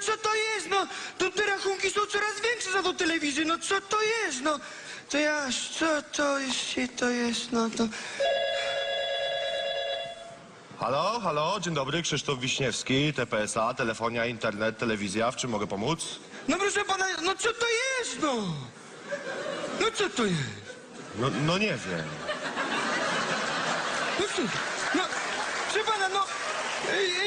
co to jest, no? To te rachunki są coraz większe za tą telewizję, no co to jest, no? To ja, co to jest, to jest, no to... Halo, halo, dzień dobry, Krzysztof Wiśniewski, TPSA, telefonia, internet, telewizja, w czym mogę pomóc? No proszę pana, no co to jest, no? No co to jest? No, no nie wiem. No co? No, proszę pana, no...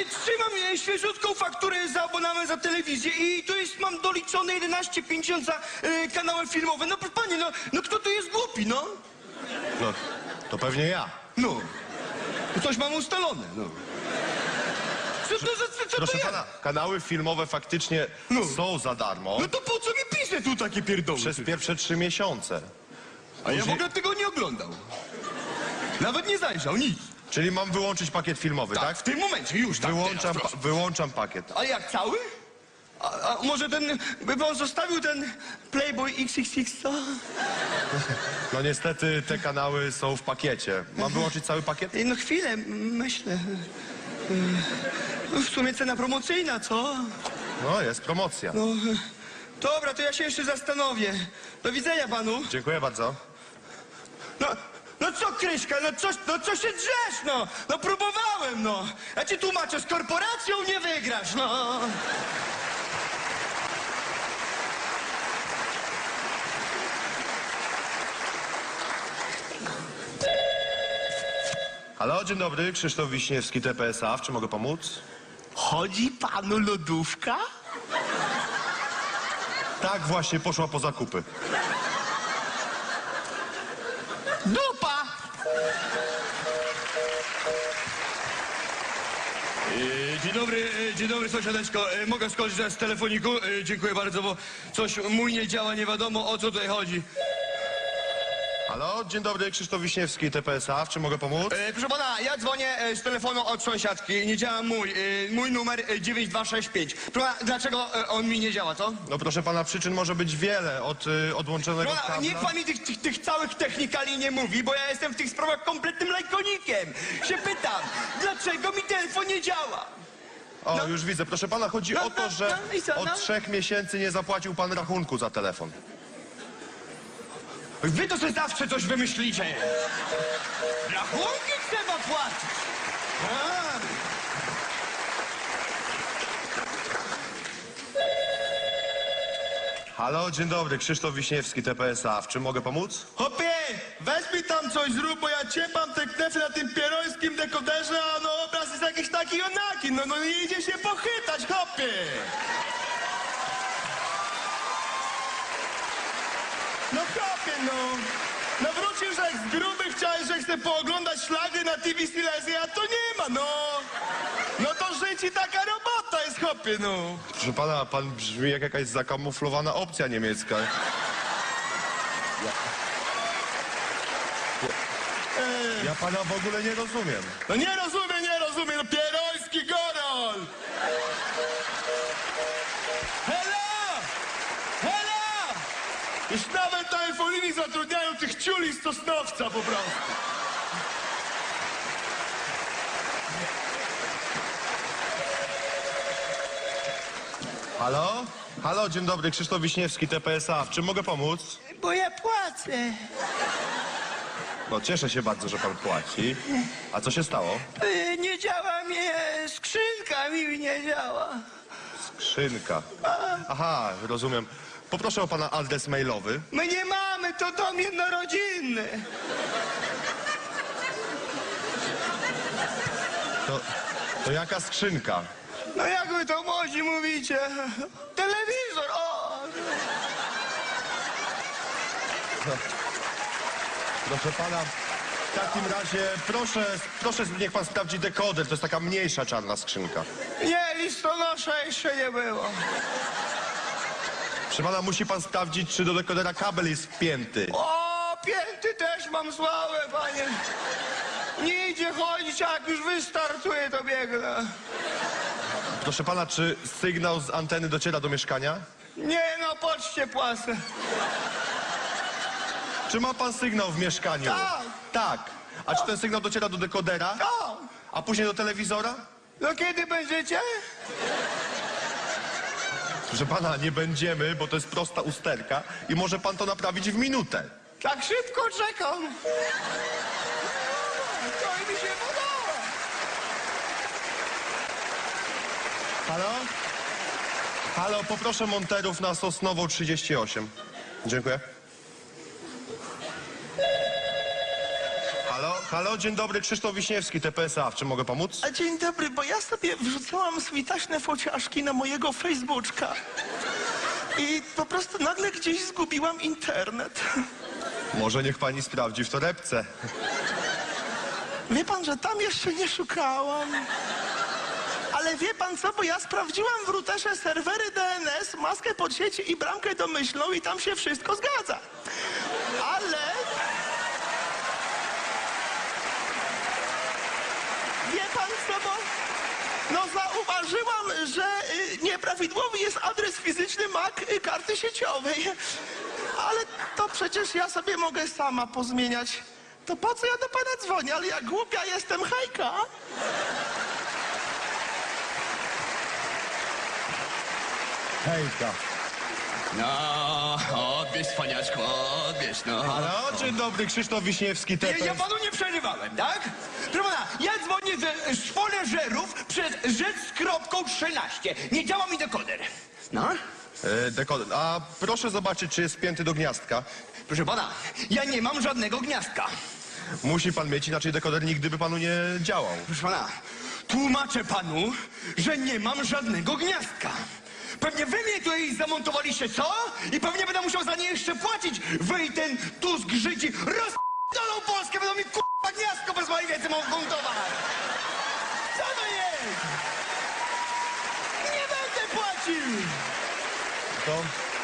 Trzymam świeżutką fakturę za abonament za telewizję i tu jest, mam doliczone 11,50 za e, kanały filmowe. No panie, no, no kto tu jest głupi, no? No, to pewnie ja. No. Coś mam ustalone, no. Co, to, za- co, co Proszę to ja? pana, kanały filmowe faktycznie No. są za darmo No to po co mi pisze tu takie pierdoły? przez pierwsze trzy miesiące. A ja w ogóle tego nie oglądał. Nawet nie zajrzał, nic. Czyli mam wyłączyć pakiet filmowy, tak? Tak, w tym momencie, już, tak, Wyłączam, teraz, pa, proszę. wyłączam pakiet. A jak, cały? A, a może ten, by pan zostawił ten Playboy XXX, co? No niestety te kanały są w pakiecie. Mam wyłączyć cały pakiet? Ej, No chwilę, m- myślę. Y, W sumie cena promocyjna, co? No, jest promocja. No, y, dobra, to ja się jeszcze zastanowię. Do widzenia panu. Dziękuję bardzo. No, no co Kryśka, no co, no co się drzesz, no? No próbowałem, no. Ja ci tłumaczę, z korporacją nie wygrasz, no. Halo, dzień dobry, Krzysztof Wiśniewski, TPSA, w czym mogę pomóc? Chodzi panu lodówka? Tak, właśnie poszła po zakupy. Dupa! E, Dzień dobry, e, dzień dobry sąsiadeczko. E, Mogę skorzystać z telefoniku? Dziękuję bardzo, bo coś mój nie działa, nie wiadomo o co tutaj chodzi. Halo, dzień dobry, Krzysztof Wiśniewski, TPSA, w czym mogę pomóc? E, proszę pana, ja dzwonię e, z telefonu od sąsiadki. Nie działa mój. E, mój numer e, 9265. Proszę pana, dlaczego e, on mi nie działa, co? No proszę pana, przyczyn może być wiele, od y, odłączonego Proszę pana, kabla... niech pan mi tych, tych, tych całych technikali nie mówi, bo ja jestem w tych sprawach kompletnym lajkonikiem. Się pytam, dlaczego mi telefon nie działa? O, no. już widzę. Proszę pana, chodzi No, o to, no, że no i co, no? od trzech miesięcy nie zapłacił pan rachunku za telefon. Wy to sobie zawsze coś wymyślicie. Rachunki trzeba płacić. A. Halo, dzień dobry, Krzysztof Wiśniewski, TPSA, w czym mogę pomóc? Hopie, weź mi tam coś zrób, bo ja ciepam te knefy na tym pierońskim dekoderze, a no obraz jest jakiś taki onaki, no, no nie idzie się pochytać, hopie. No. No wrócisz jak z gruby, chciałeś, że chcę pooglądać szlagi na TV Silesia, a to nie ma, no. No to życie taka robota jest, hopie, no. Proszę pana, pan brzmi jak jakaś zakamuflowana opcja niemiecka. Ja, pana w ogóle nie rozumiem. No nie rozumiem, nie rozumiem, no pieroński z Sosnowca po prostu. Halo? Halo, dzień dobry, Krzysztof Wiśniewski, TPSA, w czym mogę pomóc? Bo ja płacę. No, cieszę się bardzo, że pan płaci. A co się stało? Y, Nie działa mi e, skrzynka, mi nie działa. Skrzynka. Aha, rozumiem. Poproszę o pana adres mailowy. My nie to dom jednorodzinny. To, to jaka skrzynka? No jak wy to młodzi mówicie? Telewizor, o! Proszę pana, w takim razie proszę, proszę niech pan sprawdzi dekoder. To jest taka mniejsza czarna skrzynka. Nie, listonosza jeszcze nie było. Proszę pana, musi pan sprawdzić, czy do dekodera kabel jest wpięty. O, pięty też mam słabe, panie. Nie idzie chodzić, a jak już wystartuje, to biegnę. Proszę pana, czy sygnał z anteny dociera do mieszkania? Nie no, poczcie płacę. Czy ma pan sygnał w mieszkaniu? Tak. Tak. A czy ten sygnał dociera do dekodera? A A później do telewizora? no kiedy będziecie? Proszę pana, nie będziemy, bo to jest prosta usterka i może pan to naprawić w minutę. Tak szybko czekam. To mi się podoba. Halo? Halo, poproszę monterów na Sosnową 38. Dziękuję. Halo, halo, dzień dobry, Krzysztof Wiśniewski, TPSA. W czym mogę pomóc? A dzień dobry, bo ja sobie wrzucałam switaśne fociaszki na mojego Facebooka. I po prostu nagle gdzieś zgubiłam internet. Może niech pani sprawdzi w torebce. Wie pan, że tam jeszcze nie szukałam. Ale wie pan co, bo ja sprawdziłam w routerze serwery DNS, maskę pod sieci i bramkę domyślną i tam się wszystko zgadza. Ale... Wie pan co, bo... No zauważyłam, że y, nieprawidłowy jest adres fizyczny MAC karty sieciowej. Ale to przecież ja sobie mogę sama pozmieniać. To po co ja do pana dzwonię? Ale ja głupia jestem, hejka. Hejka. No, odbierz, cwaniaczku, odbierz, no. Halo, dzień dobry, Krzysztof Wiśniewski, Ja, ja TPSA. panu nie przerywałem, tak? Proszę pana, ja dzwonię ze szwoleżerów przez rzecz z kropką 13. Nie działa mi dekoder. No? E, dekoder. A proszę zobaczyć, czy jest spięty do gniazdka. Proszę pana, ja nie mam żadnego gniazdka. Musi pan mieć, inaczej dekoder nigdy by panu nie działał. Proszę pana, tłumaczę panu, że nie mam żadnego gniazdka. Pewnie wy mnie tutaj zamontowaliście, co? I pewnie będę musiał za nie jeszcze płacić. Wy i ten Tusk Żydzi rozdolą Polskę, będą mi k***a gniazdko bez mojej wiedzy montować. Co to jest? Nie będę płacił! To,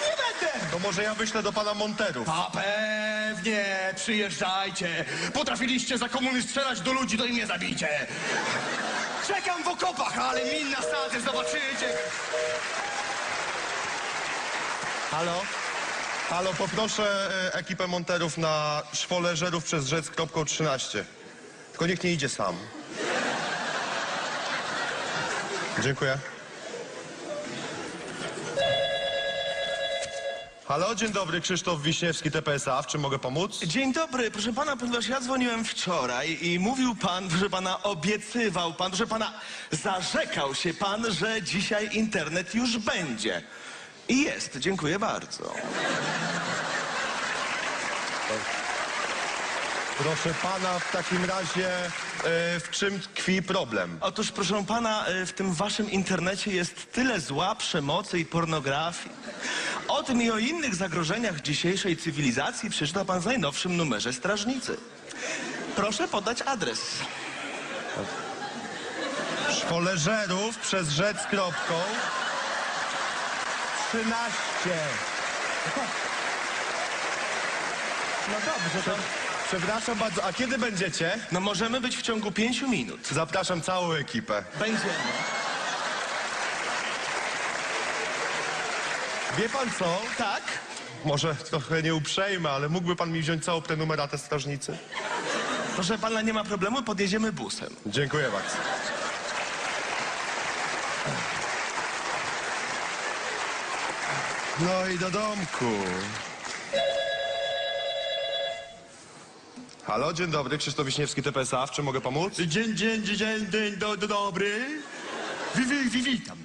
Nie będę! to może ja wyślę do pana monterów. A pewnie, przyjeżdżajcie. Potrafiliście za komuny strzelać do ludzi, to i mnie zabijcie. Czekam w okopach, ale min nasadzę, zobaczycie. Halo? Halo, poproszę e, ekipę monterów na szwoleżerów przez rzec kropką 13. Tylko niech nie idzie sam. Dziękuję. Halo, dzień dobry, Krzysztof Wiśniewski, TPSA. W czym mogę pomóc? Dzień dobry, proszę pana, ponieważ ja dzwoniłem wczoraj i mówił pan, proszę pana, obiecywał pan, proszę pana, zarzekał się pan, że dzisiaj internet już będzie. I jest, dziękuję bardzo. Proszę pana, w takim razie e, w czym tkwi problem? Otóż, proszę pana, y, w tym waszym internecie jest tyle zła, przemocy i pornografii. O tym i o innych zagrożeniach dzisiejszej cywilizacji przeczyta pan w najnowszym numerze Strażnicy. Proszę podać adres. Szwoleżerów przez rzec kropką 13. No dobrze, to... Przepraszam bardzo, a kiedy będziecie? No możemy być w ciągu pięciu minut. Zapraszam całą ekipę. Będziemy. Wie pan co? Tak? Może trochę nieuprzejme, ale mógłby pan mi wziąć całą prenumeratę strażnicy? Proszę pana, nie ma problemu, podjedziemy busem. Dziękuję bardzo. No i do domku. Halo, dzień dobry, Krzysztof Wiśniewski, TPSA. W czym mogę pomóc? Dzień, dzień, dzień, dzień, dzień do, do dobry. Wi, wi, wi, witam.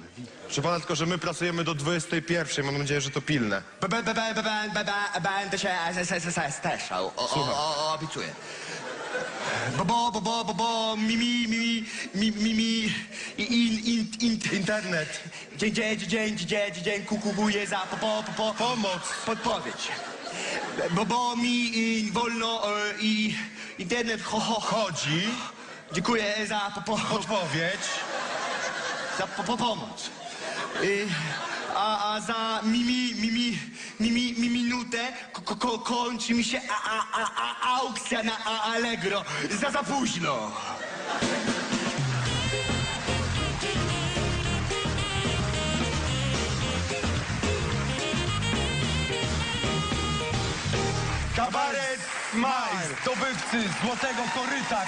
Proszę pana, tylko że my pracujemy do 21. Mam nadzieję, że to pilne. Be- be- be- be- be- be- be- Będę się se- se- se- se- steszał. O- o- o- o- Obiecuję. Bo, bo, bo, bo, bo, bo, mi, mi, mi, mi, mi, mi, in, in, in, Internet. Dzień, dzień, dzień, dzień, dzień, kukuję za po, po, po, po, Pomoc. podpowiedź. Bo, bo mi i, wolno e, i internet ho, ho, ho. Chodzi. Dziękuję za po, po, Podpowiedź. za po, po pomoc. Y, a, a za mi, mi, mi, mi, mi, mi, mi minutę ko, ko, kończy mi się a, a, a, a, aukcja na a, Allegro. Za za późno. Kabaret Smile, zdobywcy Złotego Koryta.